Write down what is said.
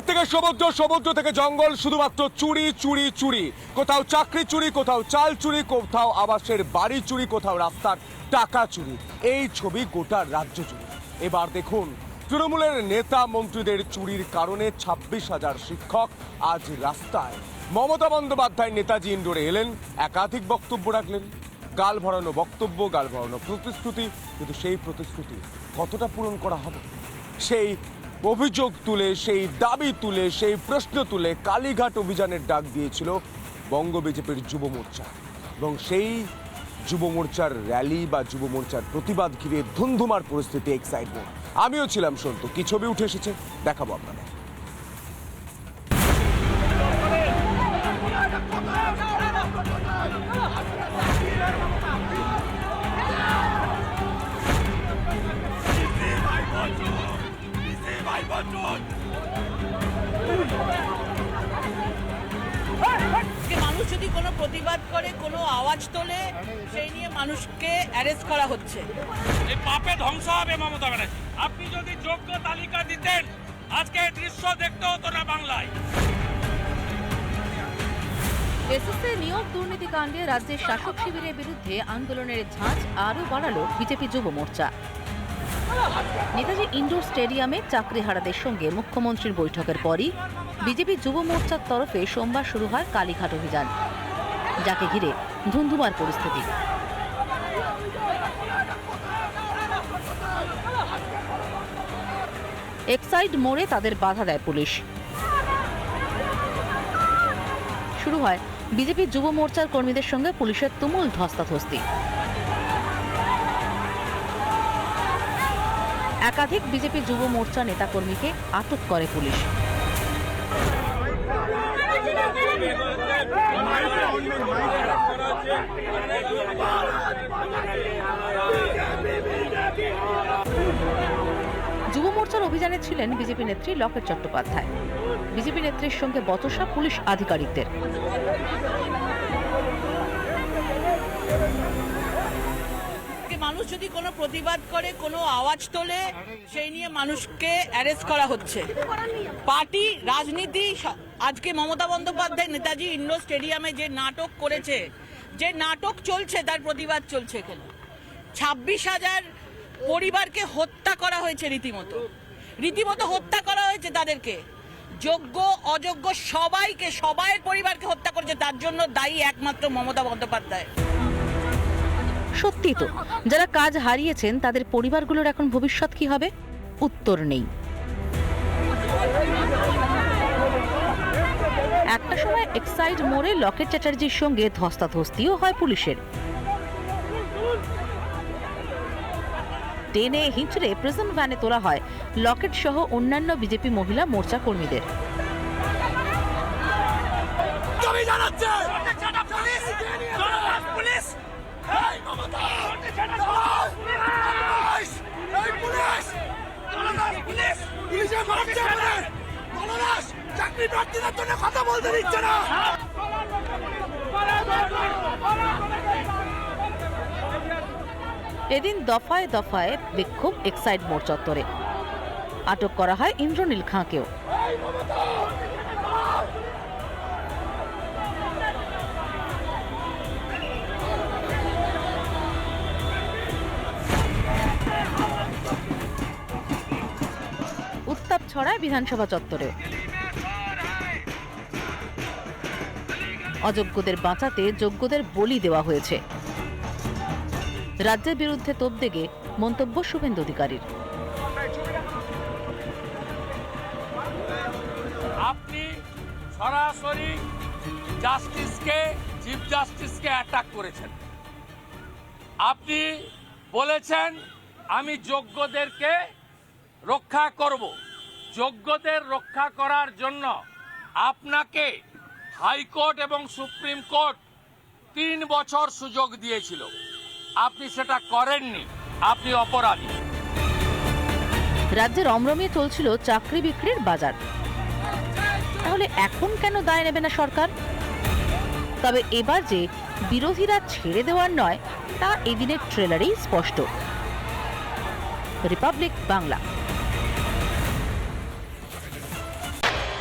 পার থেকে সমুদ্র সমুদ্র থেকে জঙ্গল, শুধুমাত্র চুরি চুরি চুরি। কোথাও চাকরি চুরি, কোথাও চাল চুরি, কোথাও আবাসের বাড়ি চুরি, কোথাও রাস্তার টাকা চুরি। এই ছবি গোটা রাজ্য জুড়ে। এবার দেখুন, তৃণমূলের নেতা মন্ত্রীদের চুরির কারণে ছাব্বিশ হাজার শিক্ষক আজ রাস্তায়। মমতা বন্দ্যোপাধ্যায় নেতাজি ইন্ডোরে এলেন, একাধিক বক্তব্য রাখলেন। গাল ভরানো বক্তব্য, গাল ভরানো প্রতিশ্রুতি, কিন্তু সেই প্রতিশ্রুতি কতটা পূরণ করা হবে? সেই অভিযোগ তুলে, সেই দাবি তুলে, সেই প্রশ্ন তুলে কালীঘাট অভিযানের ডাক দিয়েছিল বঙ্গ বিজেপির যুব মোর্চা। এবং সেই যুব মোর্চার র্যালি বা যুব মোর্চার প্রতিবাদ ঘিরে ধুমধুমার পরিস্থিতি এক্সাইটমেন্ট আমিও ছিলাম সন্তু, কি ছবি উঠে এসেছে, দেখাবো আপনাদের। প্রতিবাদ করে কোনো আওয়াজ তোলে সেই নিয়ে মানুষকে অ্যারেস্ট করা হচ্ছে। এই পাপে ধ্বংস হবে মমতা ব্যানার্জি। আপনি যদি যোগ্য তালিকা দিতেন আজকে এই দৃশ্য দেখতে হতো না বাংলায়। এসএসসি নিয়োগ দুর্নীতি কাণ্ডে রাজ্যের শাসক শিবিরের বিরুদ্ধে আন্দোলনের ঝাঁজ আরও বাড়ালো বিজেপি যুব মোর্চা। নেতাজি ইন্ডোর স্টেডিয়ামে চাকরিহারাদের সঙ্গে মুখ্যমন্ত্রীর বৈঠকের পরই বিজেপি যুব মোর্চার তরফে সোমবার শুরু হয় কালীঘাট অভিযান। যাকে ঘিরে ধুন্ধুমার পরিস্থিতি। এক্সাইড মোড়ে তাদের বাধা দেয় পুলিশ। শুরু হয় বিজেপি যুব মোর্চার কর্মীদের সঙ্গে পুলিশের তুমুল ধস্তাধস্তি। একাধিক বিজেপি যুব মোর্চা নেতাকর্মীকে আটক করে পুলিশ। যুব মোর্চার অভিযানে ছিলেন বিজেপি নেত্রী লকেট চট্টোপাধ্যায়। বিজেপি নেত্রীর সঙ্গে বতসা পুলিশ আধিকারিকদের। মানুষ যদি কোনো প্রতিবাদ করে, কোনো আওয়াজ তোলে, সেই নিয়ে মানুষকে অ্যারেস্ট করা হচ্ছে। পার্টি, রাজনীতি আজকে মমতা বন্দ্যোপাধ্যায়, নেতাজি ইন্ডোর স্টেডিয়ামে যে নাটক করেছে যে নাটক চলছে, তার প্রতিবাদ চলছে এখানে। ছাব্বিশ হাজার পরিবারকে হত্যা করা হয়েছে রীতিমতো। রীতিমতো হত্যা করা হয়েছে তাদেরকে। যোগ্য, অযোগ্য সবাইকে, সবাইয়ের পরিবারকে হত্যা করেছে, তার জন্য দায়ী একমাত্র মমতা বন্দ্যোপাধ্যায়। সত্যি তো, যারা কাজ হারিয়েছেন, তাদের পরিবারগুলোর এখন ভবিষ্যৎ কি হবে? উত্তর নেই। একটা সময় এক্সাইড মোড়ে লকেট চ্যাটার্জির সঙ্গে ধস্তাধস্তিও হয় পুলিশের। টেনে হিঁচড়ে প্রিজন ভ্যানে তোলা হয়। লকেট সহ অন্যান্য বিজেপি মহিলা, মোর্চা কর্মীদের। পুলিশ! চাকরি প্রার্থীদের জন্য কথা বলতে দিচ্ছে না। এদিন দফায় দফায় বিক্ষোভ এক্সাইড মোড় চত্বরে। আটক করা হয় ইন্দ্রনীল খাঁকেও। উত্তাপ ছড়ায় বিধানসভা চত্বরে অযোগ্যদের বাঁচাতে যোগ্যদের বলি দেওয়া হয়েছে। রাজ্যের বিরুদ্ধে তোপ দেগে মন্তব্য শুভেন্দু অধিকারীর। আপনি সরাসরি জাস্টিসকে, চিফ জাস্টিসকে অ্যাটাক করেছেন। আপনি বলেছেন, আমি যোগ্যদেরকে রক্ষা করব। যোগ্যদের রক্ষা করার জন্য আপনাকে হাইকোর্ট এবং সুপ্রিম কোর্ট তিন বছর সুযোগ দিয়েছিল। আপনি সেটা করেননি। আপনি অপরাধী। রাজ্যে রমরমিয়ে চলছিল চাকরি বিক্রির বাজার। তাহলে এখন কেন দায় নেবে না সরকার? তবে এবার যে বিরোধীরা ছেড়ে দেওয়ার নয়, তা এদিনের ট্রেলারেই স্পষ্ট। রিপাবলিক বাংলা।